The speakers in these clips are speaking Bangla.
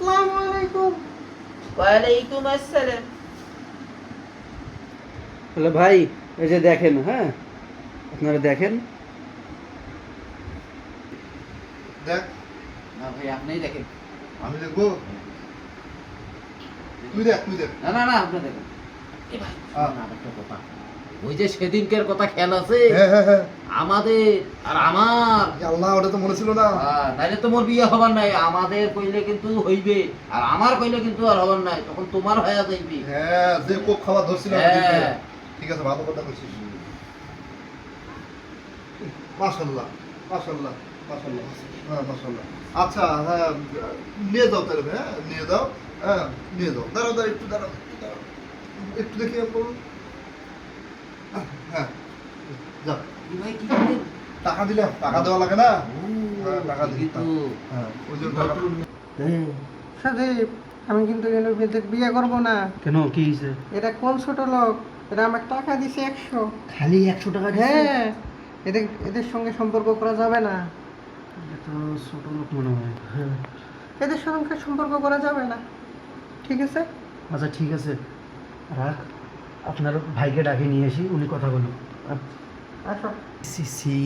আসসালামু আলাইকুম ওয়ালাইকুম আসসালাম হ্যালো ভাই এই যে দেখেন হ্যাঁ আপনারা দেখেন দেখ না ভাই আপনিই দেখেন আমি দেখব তুই দেখ তুই দেখ না না না আপনি দেখেন এ ভাই হ্যাঁ। শোনো না, আরেকটা কথা ওই যে সেদিনকার কথা খেয়াল আছে? হ্যাঁ হ্যাঁ হ্যাঁ। আমাদের আর আমার। আল্লাহ ওটা তো মনে ছিল না। তাইলে তো মোর বিয়ে হবার নাই। আমাদের কইলে কিন্তু হইবে আর আমার কইলে কিন্তু আর হবার নাই। তখন তোমার হয়ে যাইবে। হ্যাঁ যে কোপ খাবার ধরছিল। ঠিক আছে ভালো কথা করছিস মাশাল্লাহ মাশাল্লাহ মাশাল্লাহ হ্যাঁ মাশাল্লাহ আচ্ছা হ্যাঁ নিয়ে যাও তাহলে হ্যাঁ নিয়ে যাও হ্যাঁ নিয়ে যাও। দাঁড়াও দাঁড়াও একটু দাঁড়াও একটু দেখি বলুন। টাকা দিলাম টাকা দেওয়া লাগে না হ্যাঁ, ওই আমি কিন্তু এর বিয়ে করব না কেন কি হয়েছে এটা কোন ছোট লোক এরা আমাকে টাকা দিছে একশো খালি একশো টাকা হ্যাঁ এদের এদের সঙ্গে সম্পর্ক করা যাবে না। তো ছোট লোক মনে হয় হ্যাঁ এদের সঙ্গে সম্পর্ক করা যাবে না। ঠিক আছে? আচ্ছা ঠিক আছে। রাখ। আপনার ভাইকে ডাকে নিয়ে আসি উনি কথা বলুন আসো সি সি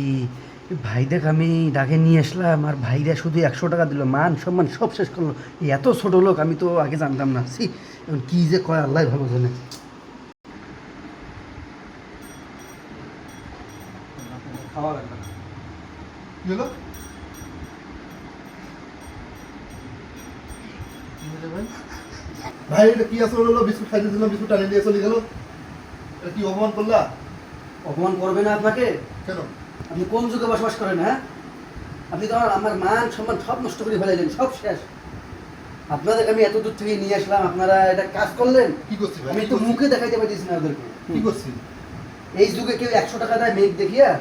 ভাই দেখ আমি ডাকে নিয়ে আসলাম আর ভাইরা শুধু একশো টাকা দিল মান সম্মান সব শেষ করল। এত ছোট লোক আমি তো আগে জানতাম না। সি এখন কি যে কয় আল্লাহ ভালো জানে। খাওয়া লাগবে না। কি হলো ভাই? এটা কি আসলে বিস্কুট খাইতে দিলাম বিস্কুট টানিয়ে দিয়ে চলে গেল। কি অপমান করলা? অপমান করবে না আপনাকে? কেন? আপনি কোন যুগে বসবাস করেন হ্যাঁ? আপনি তো আমার- মান সম্মান সব নষ্ট করে ফেলাইলেন সব শেষ। আপনাদের আমি এত দূর থেকে নিয়ে আসলাম আপনারা এটা কাজ করলেন? কি করছি আমি তো মুখে দেখাইতে পারতেছি না ওদেরকে। কি করছি? এই যুগে কেউ একশো টাকা দেয় মেঘ দেখিয়া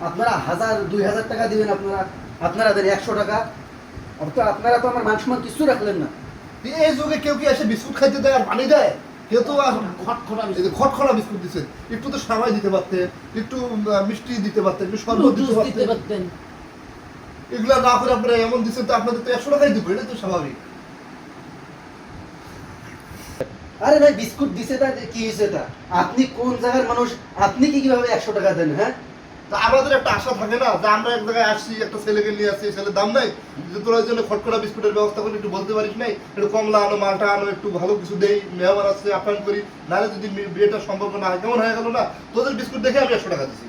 আপনারা হাজার দুই হাজার টাকা দিবেন আপনারা। আপনারা দেন একশো টাকা। অর্থ আপনারা তো আমার মান সম্মান কিছু রাখলেন না। এই যুগে কেউ কি এসে বিস্কুট খাইতে দেয় আর পানি দেয়? কেউ খটখটা খটখটা বিস্কুট দিচ্ছেন একটু তো সামাই দিতে পারতেন একটু মিষ্টি দিতে পারতেন একটু শরবত দিতে পারতেন। এগুলা না করে আপনারা এমন দিচ্ছেন তো আপনাদের তো একশো টাকাই দিব এটা তো স্বাভাবিক। আরে ভাই বিস্কুট দিছে তা কি হয়েছে তা? আপনি কোন জায়গার মানুষ আপনি কি কীভাবে একশো টাকা দেন হ্যাঁ? তা আমাদের একটা আশা থাকে না যে আমরা এক জায়গায় আসছি একটা ছেলেকে নিয়ে আসছি ছেলের দাম নাই। যে তোরা ওই জন্য খটখটা বিস্কুটের ব্যবস্থা করে একটু বলতে পারিস নাই একটু কমলা আনো মালটা আনো একটু ভালো কিছু দেই মেহমান আসছে আপ্যায়ন করি নাহলে যদি বিয়েটার সম্পর্ক না হয় কেমন হয়ে গেল না? তোদের বিস্কুট দেখে আমি একশো টাকা দিছি।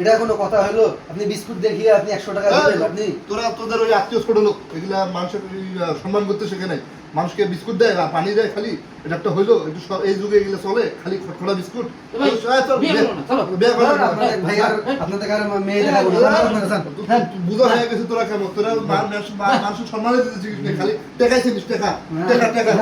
এটা কোনো কথা হলো? আপনি বিস্কুট দেখিয়ে আপনি একশো টাকা আপনি? তোরা তোদের ওই আত্মীয় ছোট লোক এগুলা মানুষের সম্মান করতে শেখে নাই। মানুষকে বিস্কুট দেয় বা পানি দেয় খালি এটা একটা হইল একটু এই যুগে এগুলো চলে খালি খটখটা বিস্কুট। যান। হ্যাঁ। বুঝা হয়ে গেছে তোরা কেমন? তোরা মানুষের সম্মানে দিতে খালি টেকাইছিস টেকা। টেকা টাকা।